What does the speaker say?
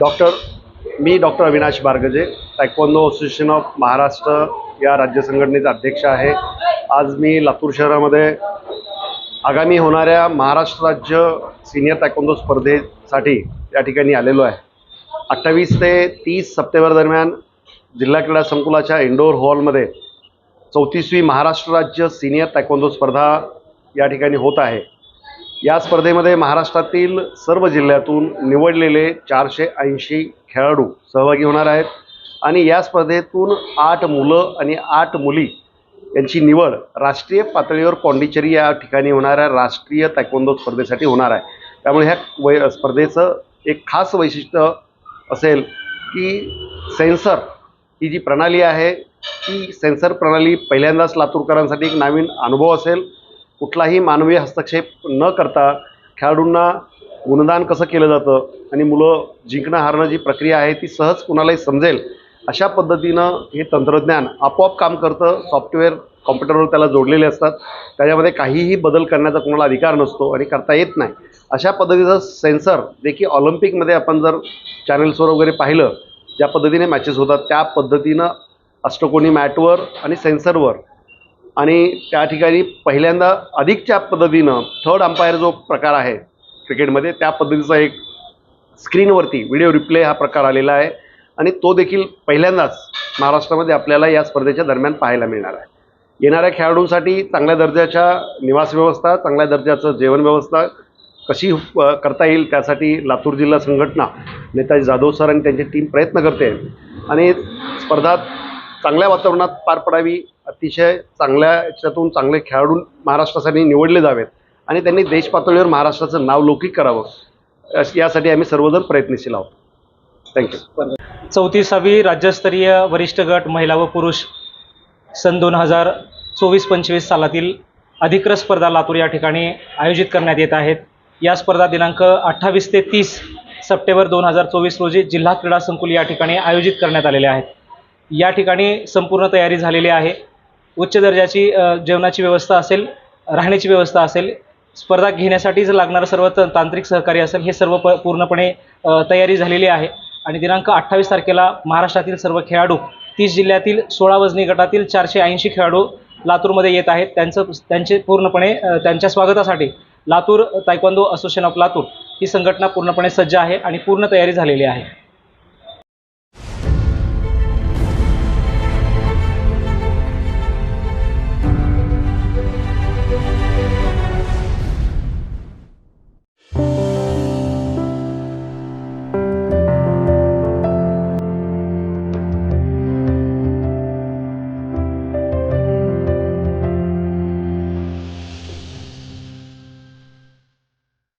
Doctor me doctor Avinash Bargaje taekwondo association of Maharashtra या राज्य संघटनेचा अध्यक्ष आहे. आज मी लातूर शहरामध्ये आगामी होणाऱ्या महाराष्ट्र राज्य सिनियर तायक्वांदो स्पर्धेसाठी या ठिकाणी आलेलो आहे. अठ्ठावीस ते तीस सप्टेंबर दरम्यान जिल्हा क्रीडा संकुलाच्या इंडोर हॉलमध्ये चौतीसवी महाराष्ट्र राज्य सिनियर तायक्वांदो स्पर्धा या ठिकाणी होत आहे. या स्पर्धेमध्ये महाराष्ट्रातील सर्व जिल्ह्यातून निवडलेले चारशे ऐंशी खेळाडू सहभागी होणार आहेत. आणि या स्पर्धेतून आठ मुलं आणि आठ मुली यांची निवड राष्ट्रीय पातळीवर पॉंडिचेरी या ठिकाणी होणाऱ्या राष्ट्रीय तायकोंदो स्पर्धेसाठी होणार आहे. त्यामुळे ह्या वै स्पर्धेचं एक खास वैशिष्ट्य असेल की सेन्सर ही जी प्रणाली आहे ती सेन्सर प्रणाली पहिल्यांदाच लातूरकरांसाठी एक नवीन अनुभव असेल. कुठलाही मानवी हस्तक्षेप न करता खेळाडूंना गुणदान कसं केलं जातं आणि मुलं जिंकणं हारणं जी प्रक्रिया आहे ती सहज कुणालाही समजेल अशा पद्धतीनं हे तंत्रज्ञान आपोआप काम करतं. सॉफ्टवेअर कॉम्प्युटरवर त्याला जोडलेले असतात. त्याच्यामध्ये काहीही बदल करण्याचा कोणाला अधिकार नसतो आणि करता येत नाही. अशा पद्धतीचं सेन्सर देखील ऑलिम्पिकमध्ये आपण जर चॅनल्सवर वगैरे पाहिलं ज्या पद्धतीने मॅचेस होतात त्या पद्धतीनं अष्टकोनी मॅटवर आणि सेन्सरवर आणि त्या ठिकाणी पहिल्यांदा अधिकच्या पद्धतीनं थर्ड अंपायर जो प्रकार आहे क्रिकेटमध्ये त्या पद्धतीचा एक स्क्रीनवरती व्हिडिओ रिप्ले हा प्रकार आलेला आहे. आणि तो देखील पहिल्यांदाच महाराष्ट्रामध्ये आपल्याला या स्पर्धेच्या दरम्यान पाहायला मिळणार आहे. येणाऱ्या खेळाडूंसाठी चांगल्या दर्जाच्या निवास व्यवस्था चांगल्या दर्जाचं जेवण व्यवस्था कशी करता येईल त्यासाठी लातूर जिल्हा संघटना नेताजी जाधव सर आणि त्यांची टीम प्रयत्न करते. आणि स्पर्धा चांगल्या वातावरणात पार पडावी अतिशय चांगल्या याच्यातून चांगले खेळाडू महाराष्ट्रासाठी निवडले जावेत आणि त्यांनी देश पातळीवर महाराष्ट्राचं नाव लौकिक करावं. यासाठी आम्ही सर्वजण प्रयत्नशील आहोत. थँक्यू चौतीसावी राज्यस्तरीय वरिष्ठ गट महिला व पुरुष सन दोन हजार चोवीस पंचवीस सालातील अधिकृत स्पर्धा लातूर या ठिकाणी आयोजित करण्यात येत आहेत. या स्पर्धा दिनांक अठ्ठावीस ते तीस सप्टेंबर दोन हजार चोवीस रोजी जिल्हा क्रीडा संकुल या ठिकाणी आयोजित करण्यात आलेले आहेत. या ठिकाणी संपूर्ण तयारी झालेली आहे. उच्च दर्जाची जेवणाची व्यवस्था असेल राहण्याची व्यवस्था असेल स्पर्धा घेण्यासाठी जर लागणारं सर्व त तांत्रिक सहकार्य असेल हे सर्व प पूर्णपणे तयारी झालेली आहे. आणि दिनांक अठ्ठावीस तारखेला महाराष्ट्रातील सर्व खेळाडू तीस जिल्ह्यातील सोळा वजनी गटातील चारशे ऐंशी खेळाडू लातूरमध्ये येत आहेत. त्यांचं त्यांचे पूर्णपणे त्यांच्या स्वागतासाठी Latur taekwondo association of Latur ही संघटना पूर्णपणे सज्ज आहे आणि पूर्ण तयारी झालेली आहे.